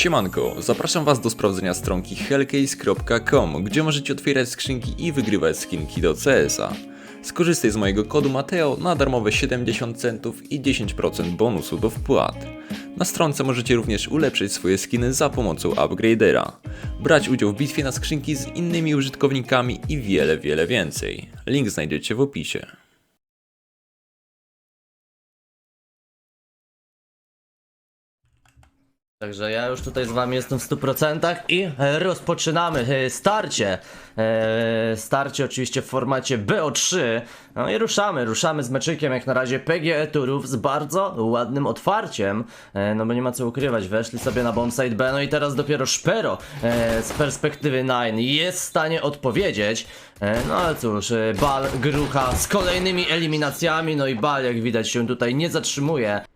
Siemanko, zapraszam Was do sprawdzenia stronki hellcase.com, gdzie możecie otwierać skrzynki i wygrywać skinki do CS-a. Skorzystaj z mojego kodu Mateo na darmowe 70 centów i 10% bonusu do wpłat. Na stronce możecie również ulepszyć swoje skiny za pomocą upgradera, brać udział w bitwie na skrzynki z innymi użytkownikami i wiele, wiele więcej. Link znajdziecie w opisie. Także ja już tutaj z wami jestem w 100% i e, rozpoczynamy e, starcie. E, Starcie oczywiście w formacie BO3. No i ruszamy, ruszamy z meczykiem jak na razie PGE Turów z bardzo ładnym otwarciem. No bo nie ma co ukrywać, weszli sobie na bombsite B, no i teraz dopiero Szpero z perspektywy 9 jest w stanie odpowiedzieć. No ale cóż, Bal, Grucha z kolejnymi eliminacjami, no i Bal jak widać się tutaj nie zatrzymuje.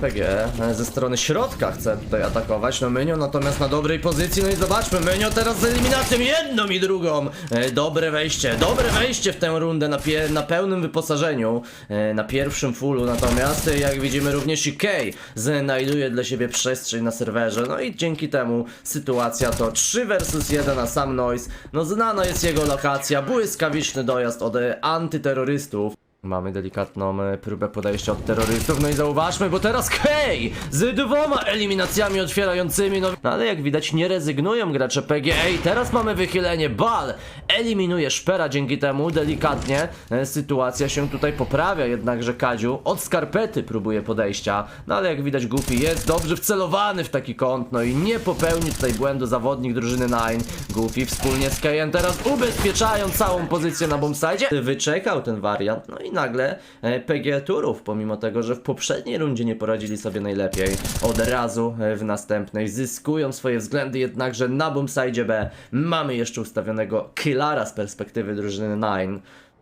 PG ze strony środka chce tutaj atakować, no Mynio natomiast na dobrej pozycji, no i zobaczmy, Mynio teraz z eliminacją jedną i drugą, e, dobre wejście, dobre wejście w tę rundę na, na pełnym wyposażeniu, e, na pierwszym fullu, natomiast e, jak widzimy również i Kay znajduje dla siebie przestrzeń na serwerze, no i dzięki temu sytuacja to 3 versus 1 na sam Noise, no znana jest jego lokacja, błyskawiczny dojazd od e, antyterrorystów, Mamy delikatną e, próbę podejścia od terrorystów, no i zauważmy, bo teraz hej! Z dwoma eliminacjami otwierającymi, no, no ale jak widać nie rezygnują gracze PGA teraz mamy wychylenie, Bal eliminuje Szpera dzięki temu, delikatnie e, sytuacja się tutaj poprawia, jednakże Kadziu od skarpety próbuje podejścia, no ale jak widać Goofy jest dobrze wcelowany w taki kąt, no i nie popełni tutaj błędu zawodnik drużyny Nine, Goofy wspólnie z Kajem teraz ubezpieczają całą pozycję na bombsite, wyczekał ten wariant, no i nagle e, PG Turów, pomimo tego, że w poprzedniej rundzie nie poradzili sobie najlepiej, od razu e, w następnej zyskują swoje względy, jednakże na bombsite B mamy jeszcze ustawionego Killara z perspektywy drużyny Nine.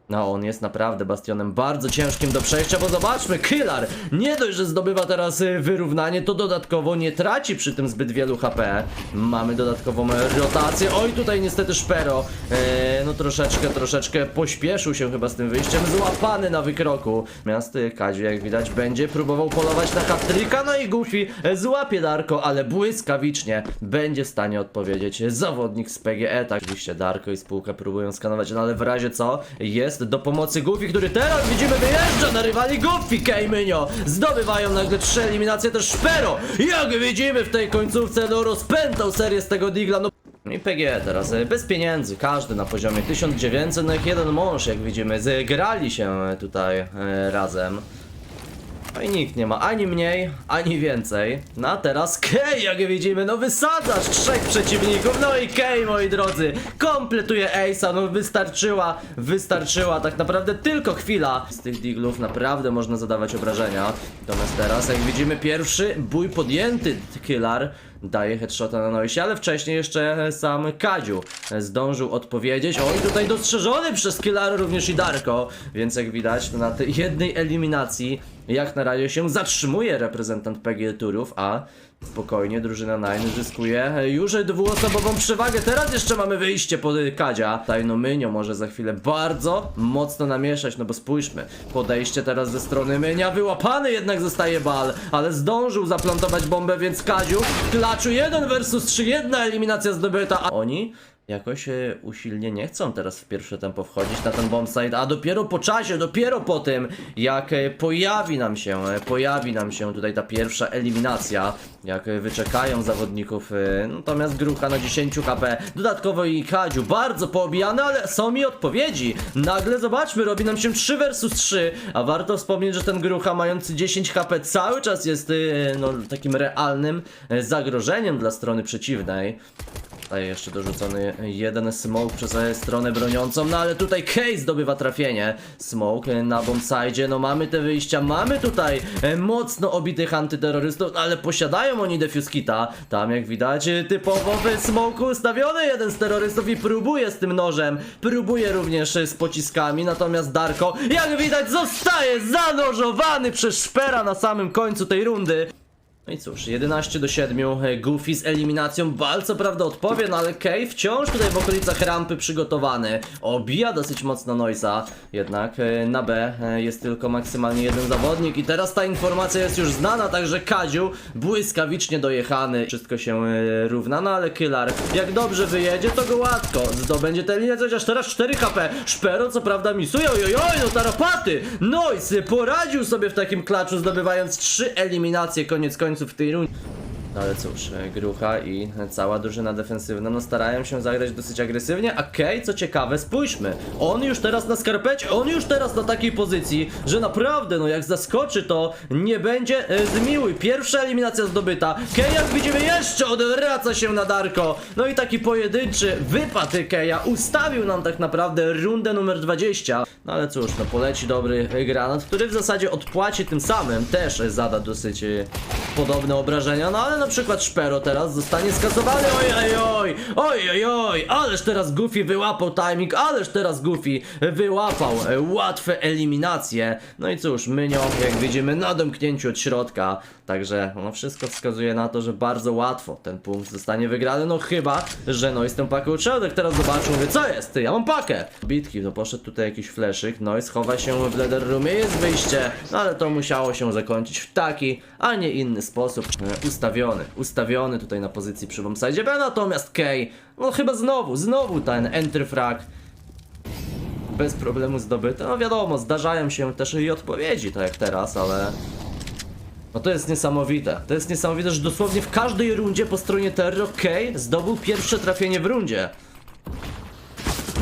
No, on jest naprawdę bastionem bardzo ciężkim do przejścia, bo zobaczmy, Killar nie dość, że zdobywa teraz y, wyrównanie, to dodatkowo nie traci przy tym zbyt wielu HP. Mamy dodatkową e, rotację. Oj, tutaj niestety Szpero, e, no troszeczkę, troszeczkę pośpieszył się chyba z tym wyjściem, złapany na wykroku. Natomiast y, Kadziu, jak widać, będzie próbował polować na hat-tricka, no i Goofy e, złapie Darko, ale błyskawicznie będzie w stanie odpowiedzieć zawodnik z PGE. Tak, oczywiście Darko i spółka próbują skanować, no ale w razie co, jest do pomocy Goofy, który teraz widzimy wyjeżdża na rywali Goofy, Kejmynio. Zdobywają nagle trzy eliminacje też Szpero. Jak widzimy w tej końcówce, no rozpętał serię z tego Digla, no i PG teraz, e, bez pieniędzy, każdy na poziomie 1900, no jak jeden mąż, jak widzimy, zgrali się e, tutaj e, razem. No i nikt nie ma ani mniej, ani więcej. No teraz Kej, jak widzimy, no wysadzasz trzech przeciwników. No i Kej, moi drodzy, kompletuje Ace'a, no wystarczyła, wystarczyła tak naprawdę tylko chwila. Z tych diglów naprawdę można zadawać obrażenia. Natomiast teraz, jak widzimy, pierwszy bój podjęty, Killar daje headshota na Noisie, ale wcześniej jeszcze sam Kadziu zdążył odpowiedzieć. Oj, tutaj dostrzeżony przez Killara również i Darko, więc jak widać, na tej jednej eliminacji jak na razie się zatrzymuje reprezentant PGL Turów, a spokojnie drużyna Nine zyskuje. Już dwuosobową przewagę. Teraz jeszcze mamy wyjście pod Kadzia. Tutaj no Mynio może za chwilę bardzo mocno namieszać, no bo spójrzmy, podejście teraz ze strony Mynia, wyłapany jednak zostaje Bal, ale zdążył zaplantować bombę, więc Kadziu klaczu 1 versus 3, jedna eliminacja zdobyta, a oni jakoś e, usilnie nie chcą teraz w pierwsze tempo wchodzić na ten bombsite, a dopiero po czasie, dopiero po tym, jak e, pojawi nam się, e, pojawi nam się tutaj ta pierwsza eliminacja, jak wyczekają zawodników, natomiast Grucha na 10 HP, dodatkowo i Kadziu bardzo poobijany, ale są mi odpowiedzi, nagle zobaczmy, robi nam się 3 versus 3, a warto wspomnieć, że ten Grucha mający 10 HP cały czas jest no, takim realnym zagrożeniem dla strony przeciwnej. Tutaj jeszcze dorzucony jeden smoke przez stronę broniącą, no ale tutaj Case zdobywa trafienie. Smoke na bombside, no mamy te wyjścia, mamy tutaj e, mocno obitych antyterrorystów, no ale posiadają oni defuse kita. Tam jak widać typowo w smoku ustawiony jeden z terrorystów i próbuje z tym nożem, próbuje również z pociskami, natomiast Darko jak widać zostaje zanożowany przez Szpera na samym końcu tej rundy. No i cóż, 11 do 7, e, Goofy z eliminacją, Bal co prawda odpowie, no ale Kay wciąż tutaj w okolicach rampy przygotowany, obija dosyć mocno Noisa, jednak e, na B e, jest tylko maksymalnie jeden zawodnik. I teraz ta informacja jest już znana, także Kadziu błyskawicznie dojechany, wszystko się e, równa, no ale Killar jak dobrze wyjedzie, to go łatwo zdobędzie tę linię, chociaż teraz 4 HP, Szpero co prawda misuje, ojojoj, no tarapaty, Noise poradził sobie w takim klaczu, zdobywając 3 eliminacje, koniec końców w tej rundzie. No ale cóż, e, Grucha i cała drużyna defensywna no starają się zagrać dosyć agresywnie, a Kay, co ciekawe, spójrzmy, on już teraz na skarpecie, on już teraz na takiej pozycji, że naprawdę, no jak zaskoczy to nie będzie e, zmiły. Pierwsza eliminacja zdobyta, Kay jak widzimy jeszcze odwraca się na Darko, no i taki pojedynczy wypad Keja ustawił nam tak naprawdę rundę numer 20, no ale cóż, no poleci dobry granat, który w zasadzie odpłaci tym samym, też zada dosyć e, podobne obrażenia, no ale na przykład Szpero teraz zostanie skasowany, oj oj, oj oj oj, ależ teraz Goofy wyłapał timing, ależ teraz Goofy wyłapał e, łatwe eliminacje, no i cóż, Mynio, jak widzimy, na domknięciu od środka, także no wszystko wskazuje na to, że bardzo łatwo ten punkt zostanie wygrany, no chyba, że no jestem paką środek, teraz zobaczą, mówię, co jest, ty, ja mam pakę, bitki, no poszedł tutaj jakiś fleszyk, no i schowa się w Leather Roomie, jest wyjście, no ale to musiało się zakończyć w taki, a nie inny sposób, e, ustawiony, ustawiony tutaj na pozycji przy bombside natomiast Kay, no chyba znowu, znowu ten enter frag, bez problemu zdobyte. No wiadomo, zdarzają się też i odpowiedzi, tak jak teraz, ale. No to jest niesamowite. To jest niesamowite, że dosłownie w każdej rundzie po stronie Terro Kay zdobył pierwsze trafienie w rundzie.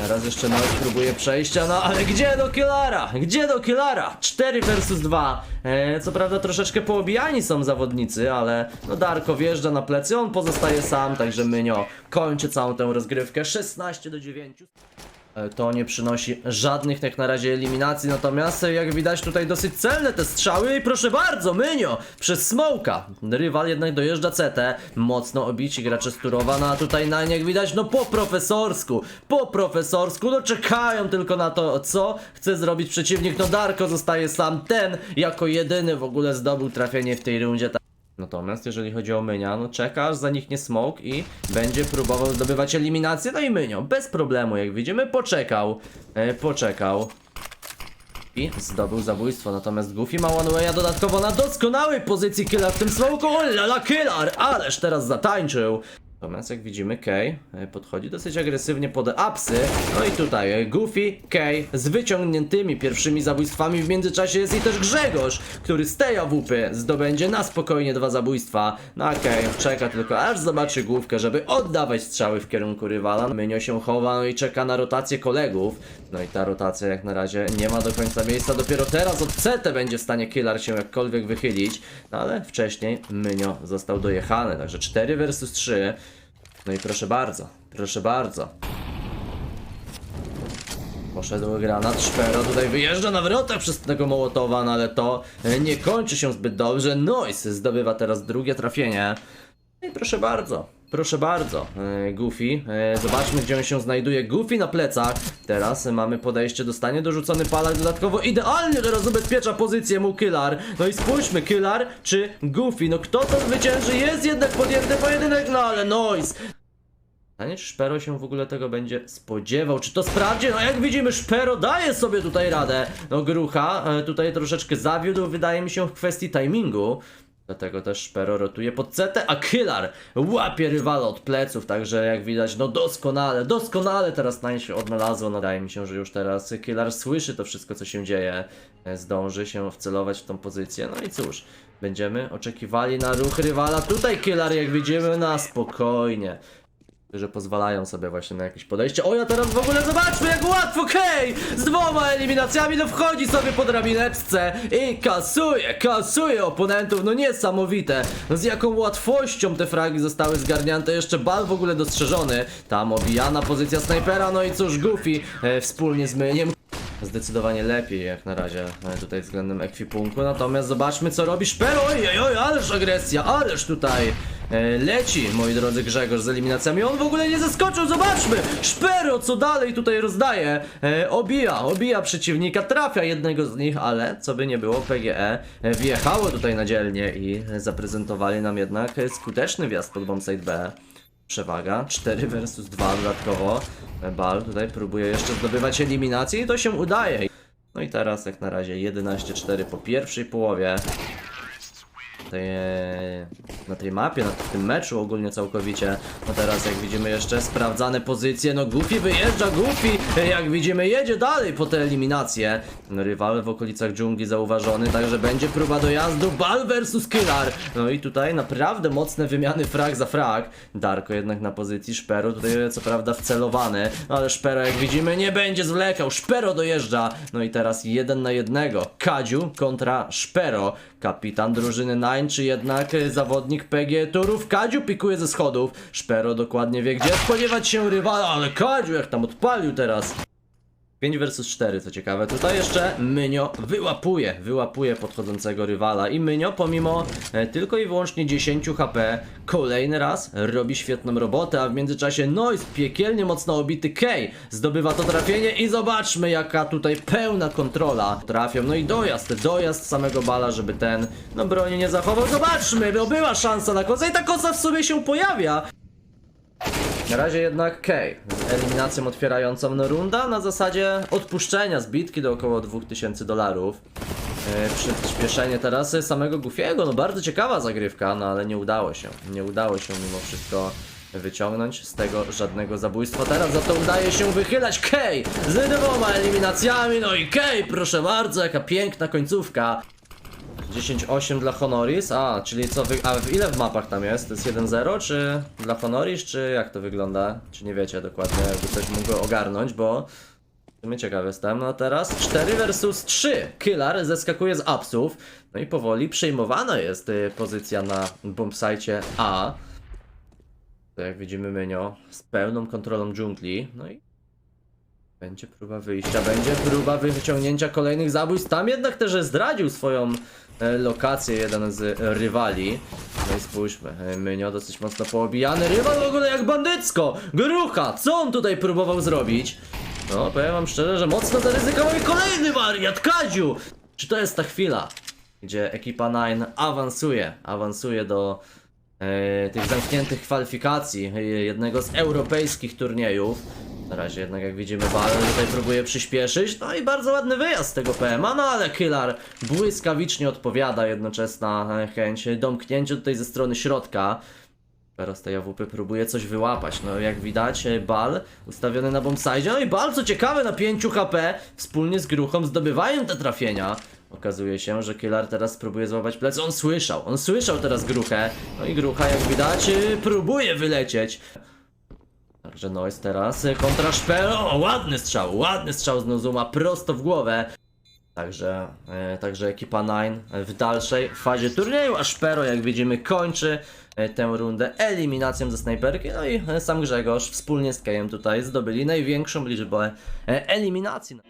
Teraz jeszcze Noise próbuje przejścia, no ale gdzie do Killara? Gdzie do Killara? 4 versus 2. E, co prawda troszeczkę poobijani są zawodnicy, ale no Darko wjeżdża na plecy, on pozostaje sam, także Mynio kończy całą tę rozgrywkę 16 do 9. E, To nie przynosi żadnych jak na razie eliminacji, natomiast e, jak widać tutaj dosyć celne te strzały i proszę bardzo, Mynio przez smoka. Rywal jednak dojeżdża CT, mocno obici gracze Sturowa, no a tutaj na jak widać no po profesorsku, po profesorsku, no czekają tylko na to co chce zrobić przeciwnik, no Darko zostaje sam, ten jako jedyny w ogóle zdobył trafienie w tej rundzie. Natomiast jeżeli chodzi o Mynia, no czeka aż zaniknie smoke i będzie próbował zdobywać eliminację, no i Mynio bez problemu jak widzimy poczekał, e, poczekał i zdobył zabójstwo, natomiast Goofy ma one way'a dodatkowo na doskonałej pozycji killa w tym smoku, o lala killar, ależ teraz zatańczył. Natomiast jak widzimy Kay e, podchodzi dosyć agresywnie pod apsy, no i tutaj e, Goofy, Kay z wyciągniętymi pierwszymi zabójstwami w międzyczasie jest i też Grzegorz, który z tej AWP zdobędzie na spokojnie dwa zabójstwa. No a Kay czeka tylko aż zobaczy główkę, żeby oddawać strzały w kierunku rywala. Mynio się chowa no i czeka na rotację kolegów. No i ta rotacja jak na razie nie ma do końca miejsca, dopiero teraz od CT będzie w stanie Killar się jakkolwiek wychylić, no ale wcześniej Mynio został dojechany, także 4 versus 3. No i proszę bardzo, proszę bardzo. Poszedł granat, Szpero tutaj wyjeżdża na wrotach przez tego Mołotowa, no ale to e, nie kończy się zbyt dobrze. Noise zdobywa teraz drugie trafienie. No i proszę bardzo, proszę bardzo, e, Goofy, e, zobaczmy gdzie on się znajduje, Goofy na plecach, teraz mamy podejście, dostanie dorzucony palak dodatkowo, idealnie teraz zabezpiecza pozycję mu Killar, no i spójrzmy, Killar czy Goofy, no kto to zwycięży, jest jednak podjęty pojedynek, no ale Noise, Pytanie, czy Szpero się w ogóle tego będzie spodziewał? Czy to sprawdzi? No jak widzimy, Szpero daje sobie tutaj radę. No Grucha e, tutaj troszeczkę zawiódł, wydaje mi się, w kwestii timingu. Dlatego też Szpero rotuje pod CT, a Killar łapie rywala od pleców, także jak widać, no doskonale, doskonale teraz nań się odnalazło. No, wydaje mi się, że już teraz Killar słyszy to wszystko, co się dzieje, e, zdąży się wcelować w tą pozycję. No i cóż, będziemy oczekiwali na ruch rywala. Tutaj Killar, jak widzimy, na spokojnie że pozwalają sobie właśnie na jakieś podejście. O, ja teraz w ogóle zobaczmy, jak łatwo Kej z dwoma eliminacjami, no wchodzi sobie po drabineczce i kasuje, kasuje oponentów, no niesamowite. Z jaką łatwością te fragi zostały zgarnięte, jeszcze bal w ogóle dostrzeżony. Tam obijana pozycja snajpera, no i cóż, Goofy e, wspólnie z Myniem. Zdecydowanie lepiej jak na razie e, tutaj względem ekwipunku, natomiast zobaczmy co robi Szpero, oj, oj, ależ agresja, ależ tutaj leci, moi drodzy Grzegorz z eliminacjami. On w ogóle nie zaskoczył, zobaczmy! Szpero, co dalej tutaj rozdaje? E, obija, obija przeciwnika, trafia jednego z nich, ale co by nie było, PGE e, wjechało tutaj na dzielnie i zaprezentowali nam jednak e, skuteczny wjazd pod bombsite B. Przewaga 4 versus 2 dodatkowo. E, Bal tutaj próbuje jeszcze zdobywać eliminację i to się udaje. No i teraz jak na razie 11-4 po pierwszej połowie. Tej, e, na tej mapie, na tym meczu ogólnie całkowicie. No teraz jak widzimy jeszcze sprawdzane pozycje, no Goofy wyjeżdża, Goofy jak widzimy jedzie dalej po te eliminacje. No, rywal w okolicach dżungli zauważony, także będzie próba dojazdu, Bal versus Killar. No i tutaj naprawdę mocne wymiany frag za frag. Darko jednak na pozycji Szpero, tutaj co prawda wcelowany, no ale Szpero jak widzimy nie będzie zwlekał, Szpero dojeżdża. No i teraz jeden na jednego, Kadziu kontra Szpero. Kapitan drużyny Nine, czy jednak e, zawodnik PG Turów Kadziu pikuje ze schodów. Szpero dokładnie wie gdzie spodziewać się rywala, ale Kadziu jak tam odpalił teraz. 5 versus 4, co ciekawe. Tutaj jeszcze Mynio wyłapuje, wyłapuje podchodzącego rywala i Mynio pomimo e, tylko i wyłącznie 10 HP kolejny raz robi świetną robotę, a w międzyczasie Noise piekielnie mocno obity Kay zdobywa to trafienie i zobaczmy jaka tutaj pełna kontrola trafią. No i dojazd, dojazd samego bala, żeby ten no broni nie zachował. Zobaczmy, no była szansa na kosę i ta kosa w sobie się pojawia. Na razie jednak Kay z eliminacją otwierającą no runda na zasadzie odpuszczenia zbitki do około 2000 dolarów. Yy, przyspieszenie teraz samego Goofiego, no bardzo ciekawa zagrywka, no ale nie udało się. Nie udało się mimo wszystko wyciągnąć z tego żadnego zabójstwa. Teraz za to udaje się wychylać Kay z dwoma eliminacjami, no i Kay, proszę bardzo, jaka piękna końcówka. 10-8 dla Honoris, a czyli co, wy... a ile w mapach tam jest? To jest 1-0 czy dla Honoris, czy jak to wygląda? Czy nie wiecie dokładnie, jakby ktoś mógł ogarnąć, bo sumie ciekaw jestem. No teraz 4 versus 3. Killer zeskakuje z upsów, no i powoli przejmowana jest y, pozycja na bombsite A. To jak widzimy Mynio z pełną kontrolą dżungli, no i będzie próba wyjścia, będzie próba wyciągnięcia kolejnych zabójstw. Tam jednak też zdradził swoją lokację jeden z rywali. No i spójrzmy, e, Mynio dosyć mocno poobijany. Rywal w ogóle jak bandycko! Grucha! Co on tutaj próbował zrobić? No, powiem wam szczerze, że mocno zaryzykował i kolejny wariat, Kadziu! Czy to jest ta chwila, gdzie ekipa Nine awansuje, awansuje do e, tych zamkniętych kwalifikacji e, jednego z europejskich turniejów. Na razie jednak jak widzimy Bal tutaj próbuje przyspieszyć, no i bardzo ładny wyjazd tego PMA, no ale Killar błyskawicznie odpowiada jednoczesna e, chęć domknięcia tutaj ze strony środka. Teraz tej AWP próbuje coś wyłapać, no jak widać e, Bal ustawiony na bombside, no i Bal co ciekawe na 5 HP wspólnie z Gruchą zdobywają te trafienia. Okazuje się, że Killar teraz próbuje złapać plecy, on słyszał, on słyszał teraz Gruchę, no i Grucha jak widać e, próbuje wylecieć. Także Noise teraz kontra Szpero. O, ładny strzał, ładny strzał z Nozuma prosto w głowę. Także, e, także ekipa Nine w dalszej fazie turnieju, a Szpero jak widzimy kończy e, tę rundę eliminacją ze snajperki. No i e, sam Grzegorz wspólnie z Kejem tutaj zdobyli największą liczbę e, eliminacji.